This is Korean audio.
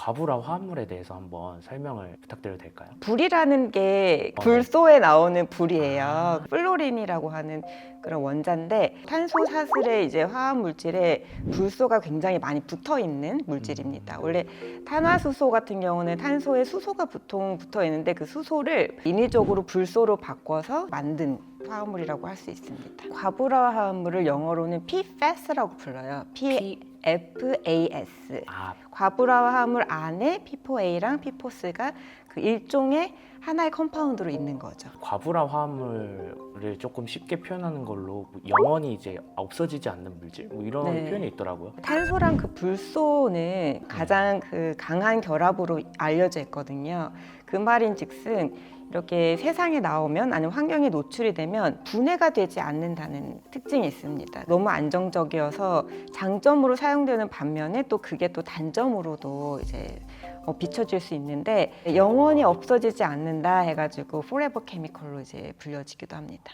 과부라 화합물에 대해서 한번 설명을 부탁드려도 될까요? 불이라는 게 어, 불소에 나오는 불이에요. 아. 플로린이라고 하는 그런 원자인데 탄소 사슬의 이제 화학 물질에 불소가 굉장히 많이 붙어 있는 물질입니다. 음. 원래 탄화수소 같은 경우는 탄소에 수소가 보통 붙어 있는데 그 수소를 인위적으로 불소로 바꿔서 만든 화합물이라고 할 수 있습니다. 과부라 화합물을 영어로는 PFAS라고 불러요. P F A S. 아, 과부라 화합물 안에 P4A랑 P4C가 그 일종의 하나의 컴파운드로 있는 거죠. 과부라 화합물 을 조금 쉽게 표현하는 걸로 뭐 영원히 이제 없어지지 않는 물질 뭐 이런 네. 표현이 있더라고요. 탄소랑 그 불소는 가장 그 강한 결합으로 알려져 있거든요. 그 말인즉슨 이렇게 세상에 나오면 아니면 환경에 노출이 되면 분해가 되지 않는다는 특징이 있습니다. 너무 안정적이어서 장점으로 사용되는 반면에 또 그게 또 단점으로도 이제 어, 비춰질 수 있는데 영원히 없어지지 않는다 해가지고 포레버 케미컬로 이제 불려지기도 합니다.